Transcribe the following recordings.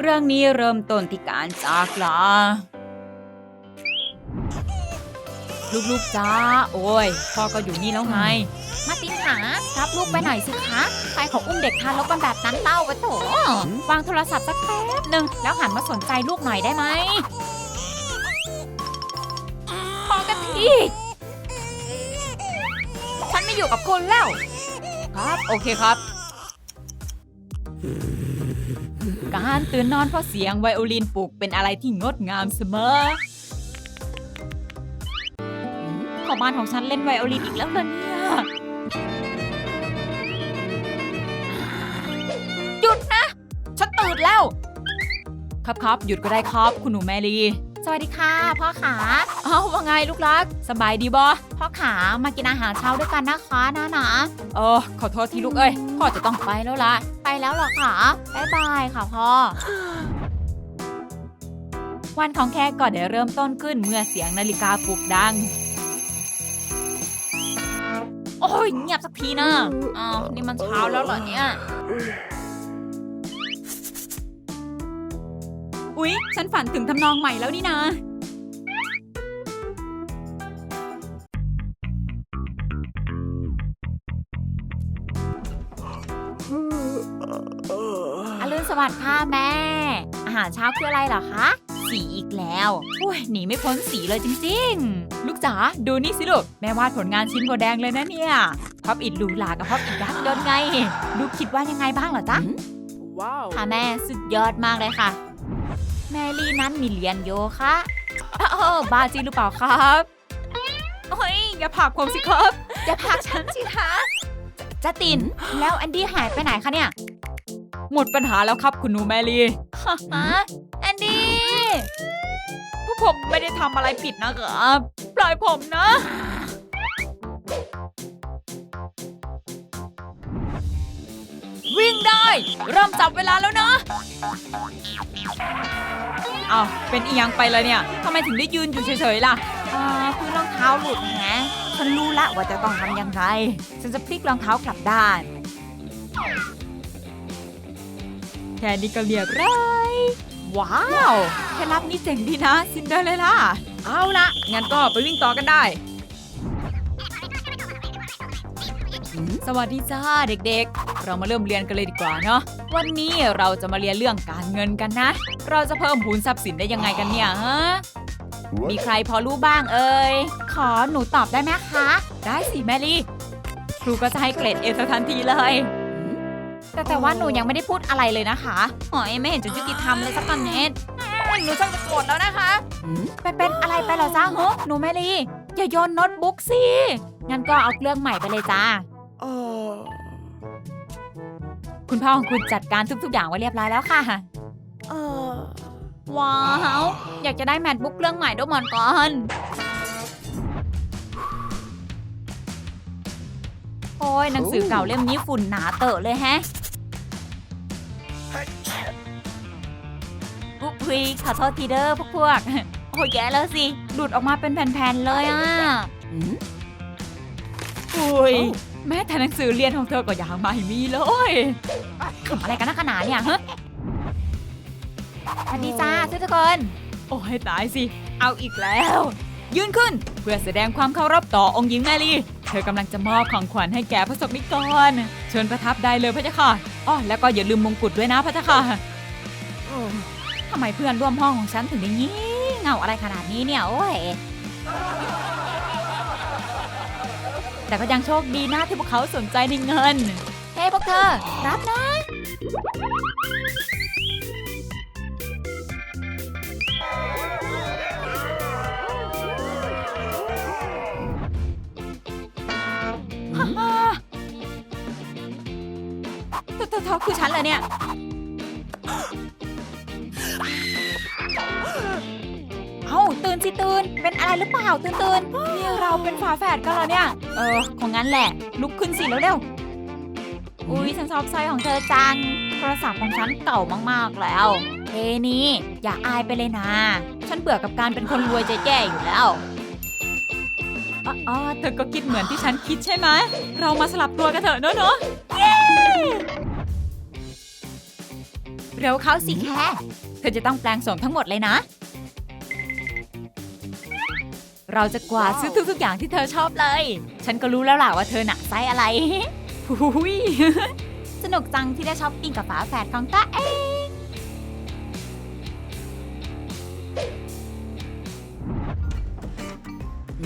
เรื่องนี้เริ่มต้นที่การจากลาลูกๆจ้า โอ้ย พ่อก็อยู่นี่แล้วไง มาตินหารับลูกไปหน่อยสิคะใครของอุ้มเด็กทารกกันแบบนั้นเล่าปะโถวางโทรศัพท์สักแป๊บหนึ่งแล้วหันมาสนใจลูกหน่อยได้ไหมพอกันทีฉันไม่อยู่กับคุณแล้ว ครับ โอเคครับ การตื่นนอนเพราะเสียงไวโอลินปลุกเป็นอะไรที่งดงามเสมอขอบ้านของฉันเล่นไวโอลินอีกแล้วเหรอเนี่ยหยุดนะ ฉันตื่นแล้ว ครับครับหยุดก็ได้ครับ คุณหนูแมรี่ สวัสดีค่ะ พ่อขาเอ้าว่าไงลูกรัก สบายดีบอพ่อขามากินอาหารเช้าด้วยกันนะคะนะนะเออขอโทษทีลูกเอ้ย พ่อจะต้องไปแล้วล่ะไปแล้วเหรอคะบ๊ายบายค่ะพ่อ วันของแขกก็ได้เริ่มต้นขึ้นเมื่อเสียงนาฬิกาปลุกดัง โอ้ยเงียบสักทีนะอ้าวนี่มันเช้าแล้วเหรอเนี่ย อุ๊ย ฉันฝันถึงทำนองใหม่แล้วนี่นะ อรุณสวัสดิ์ค่ะแม่ อาหารเช้าคืออะไรเหรอคะ สีอีกแล้วโอ้ยหนีไม่พ้นสีเลยจริงๆ ลูกจ๋าดูนี่สิลูก แม่วาดผลงานชิ้นโบแดงเลยนะเนี่ยพับอิดหรูหรากับพับอิดยักษ์เดินไง ลูกคิดว่ายังไงบ้างเหรอจ๊ะ Wow. ค่ะแม่สุดยอดมากเลยค่ะ แมรี่นั้นมีเรียนโยคะเออบ้าจริงหรือเปล่าครับโอ้ยอย่าผลักผมสิครับ อย่าผลักฉันสิคะจะตินแล้วแอนดี้หายไปไหนคะเนี่ย หมดปัญหาแล้วครับคุณหนูแมรี่ฮะแอนดี้พวกผมไม่ได้ทำอะไรผิดนะครับ ปล่อยผมนะ วิ่งได้ เริ่มจับเวลาแล้วนะ เอาวเป็นอียังไปเลยเนี่ยทำไมถึงได้ยืนอยู่เฉยๆล่ะ อ่าคือรองเท้าหลุดแฮะฉันรู้ละว่าจะต้องทำยังไง ฉันจะพลิกรองเท้ากลับด้าน แค่นี้ก็เรียบร้อยว้าวเคล็ดลับนี้เจ๋งดีนะ ซินเดอเรลล่าเอาละงั้นก็ไปวิ่งต่อกันได้ สวัสดีจ้าเด็กๆ เรามาเริ่มเรียนกันเลยดีกว่าเนาะวันนี้เราจะมาเรียนเรื่องการเงินกันนะ เราจะเพิ่มพูนทรัพย์สินได้ยังไงกันเนี่ยฮะมีใครพอรู้บ้างเอ่ยขอหนูตอบได้ไหมคะ ได้สิแมรี่ครูก็จะให้เกรดเอทันทีเลย แต่แต่ว่าหนูยังไม่ได้พูดอะไรเลยนะคะหอยไม่เห็นจะยุติธรรมเลยสักนิดหนูช่างจะโกรธแล้วนะคะเป็นเป็นอะไรไปเหรอจ้าเหรอหนูแมรี่อย่าโยนโน้ตบุ๊กสิ งั้นก็เอาเครื่องใหม่ไปเลยจ้า Oh. คุณพ่อของคุณจัดการทุกๆอย่างไว้เรียบร้อยแล้วค่ะ Uh. ว้าว อยากจะได้แมทบุ๊กเครื่องใหม่ด้วยเหมือนกันโอ้ยหนังสือเก่าเล่มนี้ฝุ่นหนาเตอะเลยแฮะ อุ๊บพีขอโทษทีเด้อพวกพวกโอ้ยแย่แล้วสิ หลุดออกมาเป็นแผ่นๆเลยอะอุ้ย แม้แต่หนังสือเรียนของเธอก็ยังไม่มีเลยขำอะไรกันนักกันหนาเนี่ยฮะสวัสดีจ้าทุกคน โอ้ยตายสิ เอาอีกแล้ว ยืนขึ้นเพื่อแสดงความเคารพต่อองค์หญิงแมรี่ เธอกำลังจะมอบของขวัญให้แก่พระสงฆ์นิกรเชิญประทับได้เลยพระเจ้าค่ะอ๋อแล้วก็อย่าลืมมงกุฎด้วยนะพระเจ้าค่ะ Oh. ทำไมเพื่อนร่วมห้องของฉันถึงได้งี้เงาอะไรขนาดนี้เนี่ยโอ้ยแต่ก็ยังโชคดีนะที่พวกเขาสนใจในเงิน เฮ้พวกเธอ รับนะเธอเธอเธอคือฉันเลยเนี่ย เป็นอะไรหรือเปล่าตื่นตื่นนี่เราเป็นฝาแฝดกันเหรอเนี่ย เออคงงั้นแหละ ลุกขึ้นสิแล้วเร็วอุ้ยฉันชอบสร้อยของเธอจัง โทรศัพท์ของฉันเก่ามากๆแล้วเฮ้นี่อย่าอายไปเลยนะ ฉันเบื่อกับการเป็นคนรวยใจแก่อยู่แล้วอ๋ออ๋อเธอก็คิดเหมือนที่ฉันคิดใช่ไหม เรามาสลับตัวกันเถอะเนอะเนอะเร็วเข้าสิแค่ เธอจะต้องแปลงโสมทั้งหมดเลยนะ เราจะกวาดซื้อทุกๆอย่างที่เธอชอบเลย ฉันก็รู้แล้วล่ะว่าเธอหนักไซส์อะไรหุยสนุกจังที่ได้ช้อปปิ้งกับฝาแฝดของตาเอง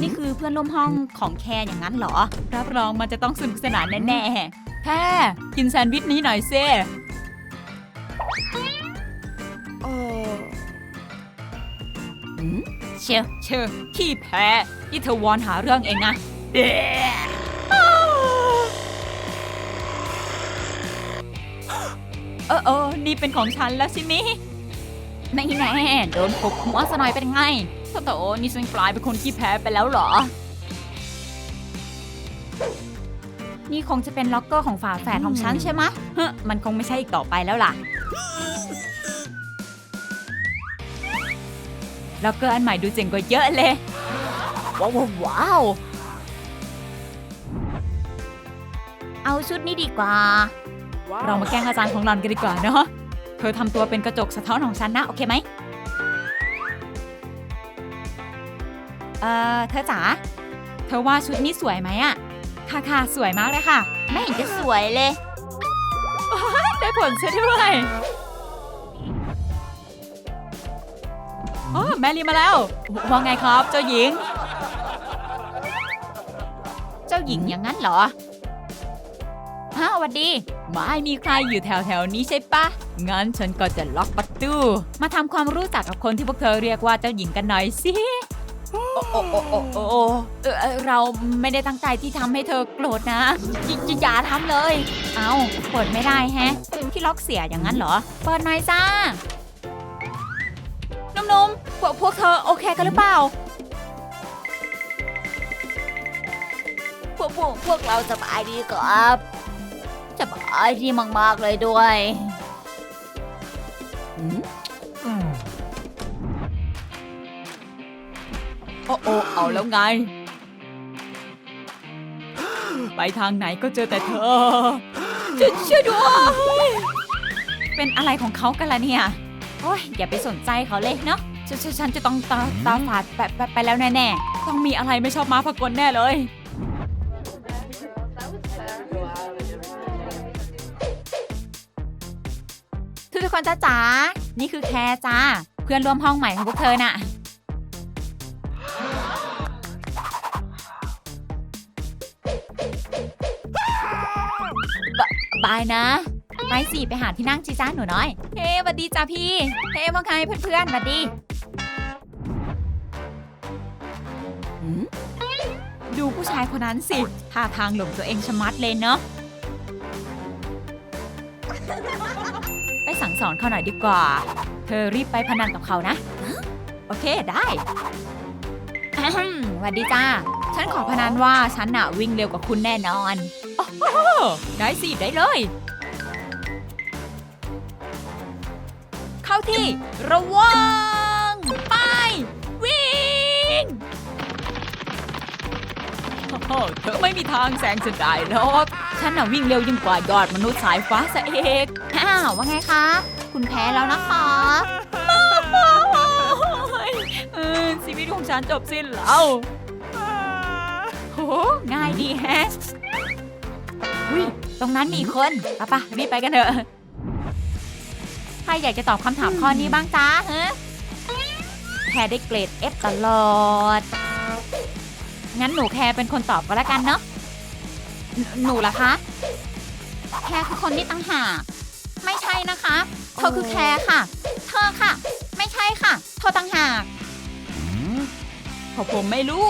นี่คือเพื่อนร่วมห้องของแคร์อย่างนั้นเหรอ รับรองมันจะต้องสนุกสนานแน่ๆแค่กินแซนด์วิชนี้หน่อยเซ่เออ เชียวเชื่อขี้แพ้ที่เธอวอนหาเรื่องเองนะเด้เออเออนี่เป็นของฉันแล้วสิมิไม่แน่โดนปกหัวซะหน่อยเป็นไงโถโตนี่ฉันกลายเป็นคนขี้แพ้ไปแล้วเหรอ นี่คงจะเป็นล็อกเกอร์ของฝาแฝดของฉันใช่ไหมะฮะมันคงไม่ใช่อีกต่อไปแล้วล่ะ ล้วก็อันใหม่ดูเจ๋งกว่าเยอะเลย ว้าวว้าว เอาชุดนี้ดีกว่าว้าวเรามาแกล้งอาจารย์ของรันกันดีกว่าเนาะ เธอทำตัวเป็นกระจกสะท้อนของฉันนะ โอเคไหม เอ่อ เธอจ๋า เธอว่าชุดนี้สวยไหมอะค่ะค่ะสวยมากเลยค่ะ ไม่เห็นจะสวยเลย ได้ผลซะด้วย อ๋อแมรี่มาแล้ว ว่าไงครับ เจ้าหญิง เจ้าหญิงอย่างนั้นเหรอฮะสวัสดี ไม่มีใครอยู่แถวแถวนี้ใช่ปะ งั้นฉันก็จะล็อกประตู มาทำความรู้จักกับคนที่พวกเธอเรียกว่าเจ้าหญิงกันหน่อยสิ โอ้โอ้โอ้โอ้เราไม่ได้ตั้งใจที่ทำให้เธอโกรธนะอยอยอย่าทำเลย เอาเปิดไม่ได้แฮะที่ล็อกเสียอย่างนั้นเหรอ เปิดหน่อยจ้า นุ่มๆพวกพวกเธอโอเคกันหรือเปล่า พวกพวกพวกเราสบายดีครับสบายดีมาก ๆ เลยด้วยหืมโอ้โอ้เอาแล้วไง ไปทางไหนก็เจอแต่เธอช่วยช่วยด้วย เป็นอะไรของเขากันล่ะเนี่ย โอ้ยอย่าไปสนใจเขาเลยเนาะฉันฉันฉันจะต้องตาตาฝาดไปไปไปแล้วแน่ๆต้องมีอะไรไม่ชอบมาพากลแน่เลย ทุกทุกๆคนจ้าจ๋านี่คือแคร์จ้า เพื่อนร่วมห้องใหม่ของพวกเธอน่ะ บายนะ ไปสิไปหาที่นั่งจีจ้าหนูน้อย เฮ้สวัสดีจ้าพี่ เฮ้ว่าไงเพื่อนๆสวัสดีดูผู้ชายคนนั้นสิท่าทางหลงตัวเองชะมัดเลยเนาะ ไปสั่งสอนเขาหน่อยดีกว่า เธอรีบไปพนันกับเขานะ โอเคได้สวัสดีจ้า ฉันขอพนันว่าฉันน่ะวิ่งเร็วกว่าคุณแน่นอน ได้สิได้เลย ที่ ระวัง ไป วิ่งโอ้เธอไม่มีทางแซงฉันได้หรอกฉันน่ะวิ่งเร็วยิ่งกว่ายอดมนุษย์สายฟ้าซะเองอ้าวว่าไงคะ คุณแพ้แล้วนะคะเออชีวิตของฉันจบสิ้นแล้วโหง่ายดีแฮะวิตรงนั้นมีคนปะปะรีบไปกันเถอะ ครอยากจะตอบคำถามข้อนี้บ้างจ้าฮะแคร์ได้เกรด F ตลอด งั้นหนูแคร์เป็นคนตอบก็แล้วกันเนาะ หนูล่ะคะ แคร์คือคนที่ตั้งหากไม่ใช่นะคะ เธอคือแคร์ค่ะ เธอค่ะ ไม่ใช่ค่ะ เธอตั้งหากเพราะผมไม่รู้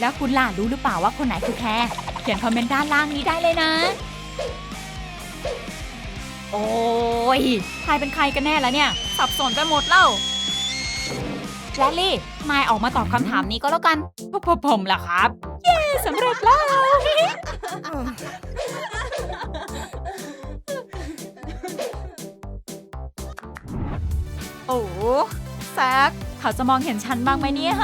แล้วคุณล่ะรู้หรือเปล่าว่าคนไหนคือแคร์เขียนคอมเมนต์ด้านล่างนี้ได้เลยนะ โอ้ยใครเป็นใครกันแน่แล้วเนี่ย สับสนไปหมดแล้วแลลี่มายออกมาตอบคำถามนี้ก็แล้วกันผมผมผมล่ะครับ เย้สำเร็จแล้วโอ้แซกเขาจะมองเห็นฉันบ้างไหมเนี่ย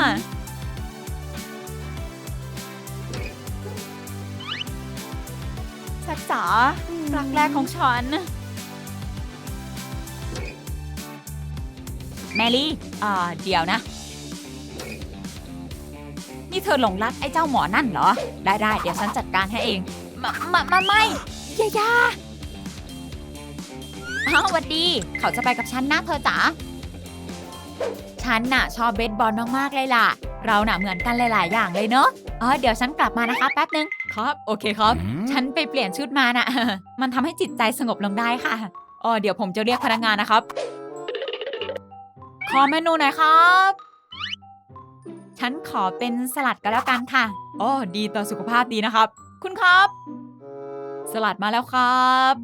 แซกจ๋ารักแรกของฉัน แมรี่อ่าเดี๋ยวนะ นี่เธอหลงรักไอ้เจ้าหมอนั่นเหรอ ได้ได้เดี๋ยวฉันจัดการให้เองมามามาไม่อยาอยาอ้าวหวัดดี เขาจะไปกับฉันนะเธอจ๋า ฉันน่ะชอบเบสบอลมากๆเลยล่ะ เราน่ะเหมือนกันหลายๆ อย่างเลยเนอะอ๋อเดี๋ยวฉันกลับมานะคะแป๊บนึง ครับ โอเคครับ ฉันไปเปลี่ยนชุดมาน่ะ มันทำให้จิตใจสงบลงได้ค่ะ อ๋อเดี๋ยวผมจะเรียกพนักงานนะครับ ขอเมนูหน่อยครับ ฉันขอเป็นสลัดก็แล้วกันค่ะอ๋อดีต่อสุขภาพดีนะครับ คุณครับ สลัดมาแล้วครับ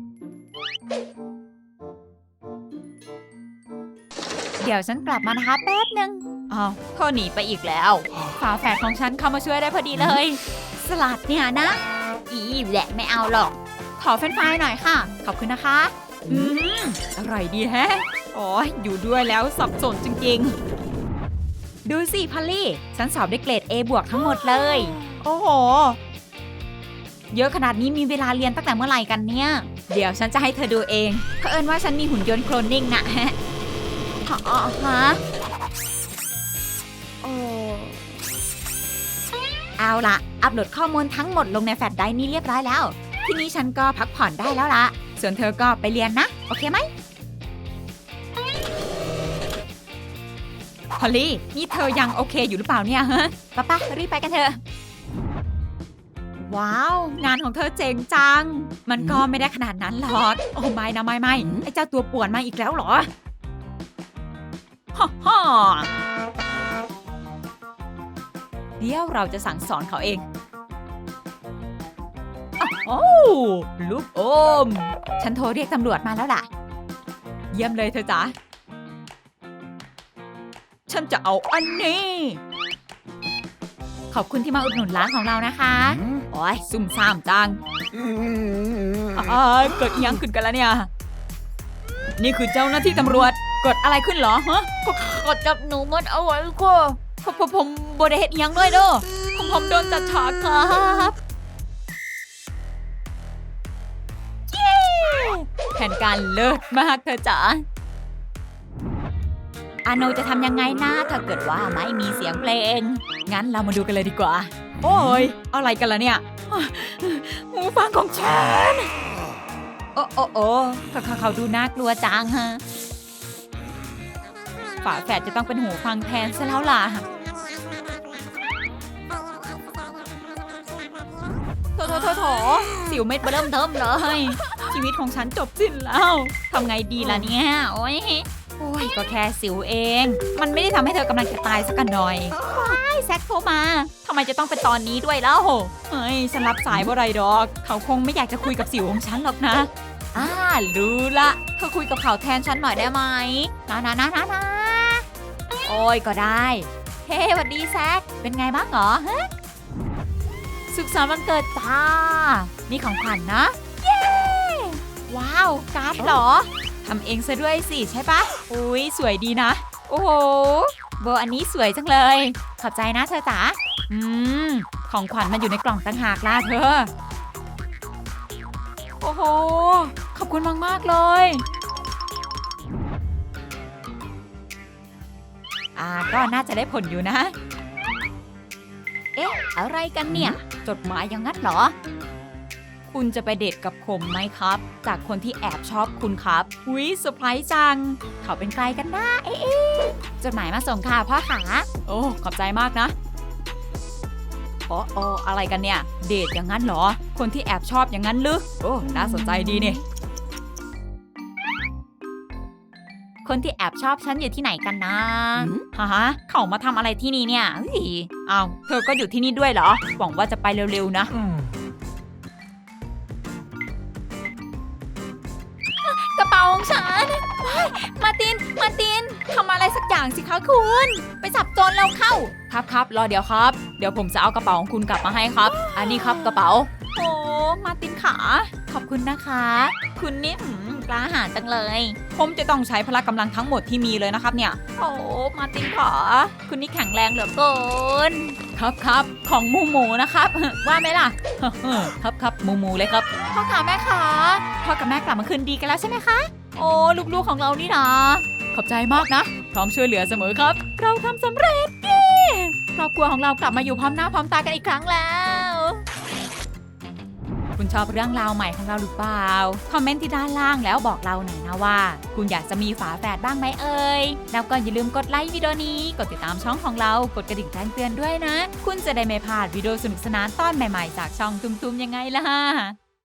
เดี๋ยวฉันกลับมานะคะแป๊บหนึ่งอ้าวเธอหนีไปอีกแล้ว ฝาแฝดของฉันเข้ามาช่วยได้พอดีเลย สลัดเนี่ยนะ อีแหละไม่เอาหรอก ขอเฟรนฟรายหน่อยค่ะ ขอบคุณนะคะ อืมอร่อยดีแฮะ โอ้ยอยู่ด้วยแล้วสับสนจริงๆ ดูสิพอลลี่ ฉันสอบได้เกรด A บวกทั้งหมดเลย โอ้โห เยอะขนาดนี้มีเวลาเรียนตั้งแต่เมื่อไหร่กันเนี่ย เดี๋ยวฉันจะให้เธอดูเองเผอิญว่าฉันมีหุ่นยนต์โคลนนิ่งนะฮะอ๋อฮะโอ้เอาละอัปโหลดข้อมูลทั้งหมดลงในแฟลชไดรฟ์นี้เรียบร้อยแล้ว ทีนี้ฉันก็พักผ่อนได้แล้วละส่วนเธอก็ไปเรียนนะ โอเคไหม อลลี่ นี่เธอยังโอเคอยู่หรือเปล่าเนี่ยฮะป้าป้ารีบไปกันเถอะ ว้าว งานของเธอเจ๋งจัง มันก็ไม่ได้ขนาดนั้นหรอก โอ้ไม่นะไม่ไม่ไอ้เจ้าตัวป่วนมาอีกแล้วเหรอฮ่าฮ่าเดี๋ยวเราจะสั่งสอนเขาเองโอ้ลูกอม ฉันโทรเรียกตำรวจมาแล้วล่ะ เยี่ยมเลยเธอจ๋า ฉันจะเอาอันนี้ ขอบคุณที่มาอุดหนุนร้านของเรานะคะ โอ้ยซุ่มซ่ามจังอ่าเกิดอิหยังขึ้นกันแล้วเนี่ย นี่คือเจ้าหน้าที่ตำรวจเกิดอะไรขึ้นเหรอฮะกดจับหนูมันเอาไว้ก็ผมผมผมบไดเฮ็ดอิหยังด้วยเด้อผมผมโดนจัดฉากครับเย้แผนการเลิศมากเธอจ๋าอาโนจะทำยังไงนะถ้าเกิดว่าไม่มีเสียงเพลง งั้นเรามาดูกันเลยดีกว่า โอ้ย อะไรกันล่ะเนี่ยหูฟังของฉัน โอ้โอ้โอ้เขาเขาเขาดูน่ากลัวจังฮะ ฝาแฝดจะต้องเป็นหูฟังแทนซะแล้วล่ะโถโถโถโถสิวเม็ดเบอเริ่มเทิมเลย ชีวิตของฉันจบสิ้นแล้วทำไงดีล่ะเนี่ย โอ้ย โอ้ยก็แค่สิวเอง มันไม่ได้ทำให้เธอกำลังจะตายสักหน่อยว้ายแซกโทรมาทำไมจะต้องเป็นตอนนี้ด้วยแล้วเฮ้ยฉันรับสายว่าไรดอก เขาคงไม่อยากจะคุยกับสิวของฉันหรอกนะอ่ารู้ละเธอคุยกับเขาแทนฉันหน่อยได้ไหมนะนะนะนะนะโอ้ยก็ได้ เฮ้สวัสดีแซกเป็นไงบ้างเหรอฮะสุขสันต์วันเกิดจ้านี่ของขวัญนะเย้ ว้าว การ์ดเหรอ ทำเองซะด้วยสิใช่ปะอุ้ยสวยดีนะ โอ้โห โบอันนี้สวยจังเลย ขอบใจนะเธอจ๋าอืม ของขวัญมันอยู่ในกล่องต่างหากล่ะเธอ โอ้โห ขอบคุณมาก ๆ เลย อ่า ก็น่าจะได้ผลอยู่นะ เอ๊ะ อะไรกันเนี่ย จดหมายอย่างนั้นเหรอ คุณจะไปเดทกับผมไหมครับ จากคนที่แอบชอบคุณครับหุยเซอร์ไพรส์จัง เขาเป็นใครกันนะเอ๊ะเอ๊ะจดหมายมาส่งค่ะพ่อขาโอ้ ขอบใจมากนะโอ้โออะไรกันเนี่ย เดทอย่างนั้นเหรอ คนที่แอบชอบอย่างนั้นหรือโอ้น่าสนใจดีนี่คนที่แอบชอบฉันอยู่ที่ไหนกันนะฮะฮะเขามาทำอะไรที่นี่เนี่ยเฮ้ยอ้าวเธอก็อยู่ที่นี่ด้วยเหรอ หวังว่าจะไปเร็วๆนะ ของฉันว้ายมาร์ติน มาร์ตินทำอะไรสักอย่างสิคะคุณ ไปจับโจรแล้วเข้า ครับครับรอเดี๋ยวครับ เดี๋ยวผมจะเอากระเป๋าของคุณกลับมาให้ครับ อันนี้ครับกระเป๋า โอ้มาร์ตินขา ขอบคุณนะคะ คุณนี่หืมกล้าหาญจังเลย ผมจะต้องใช้พละกำลังทั้งหมดที่มีเลยนะครับเนี่ย โอ้มาร์ตินขาคุณนี่แข็งแรงเหลือเกินครับครับของหมูหมูนะครับ ว่าไหมล่ะ ครับครับหมูหมูเลยครับพ่อขาแม่ขาพ่อกับแม่กลับมาคืนดีกันแล้วใช่ไหมคะ โอ้ลูกๆของเรานี่นะขอบใจมากนะ พร้อมช่วยเหลือเสมอครับ เราทำสำเร็จเย้ครอบครัวของเรากลับมาอยู่พร้อมหน้าพร้อมตากันอีกครั้งแล้ว คุณชอบเรื่องราวใหม่ของเราหรือเปล่า คอมเมนต์ที่ด้านล่างแล้วบอกเราหน่อยนะว่า คุณอยากจะมีฝาแฝดบ้างไหมเอ่ย แล้วก็อย่าลืมกดไลค์วิดีโอนี้ กดติดตามช่องของเรา กดกระดิ่งแจ้งเตือนด้วยนะ คุณจะได้ไม่พลาดวิดีโอสนุกสนานตอนใหม่ๆ จากช่องตุ้มๆยังไงล่ะ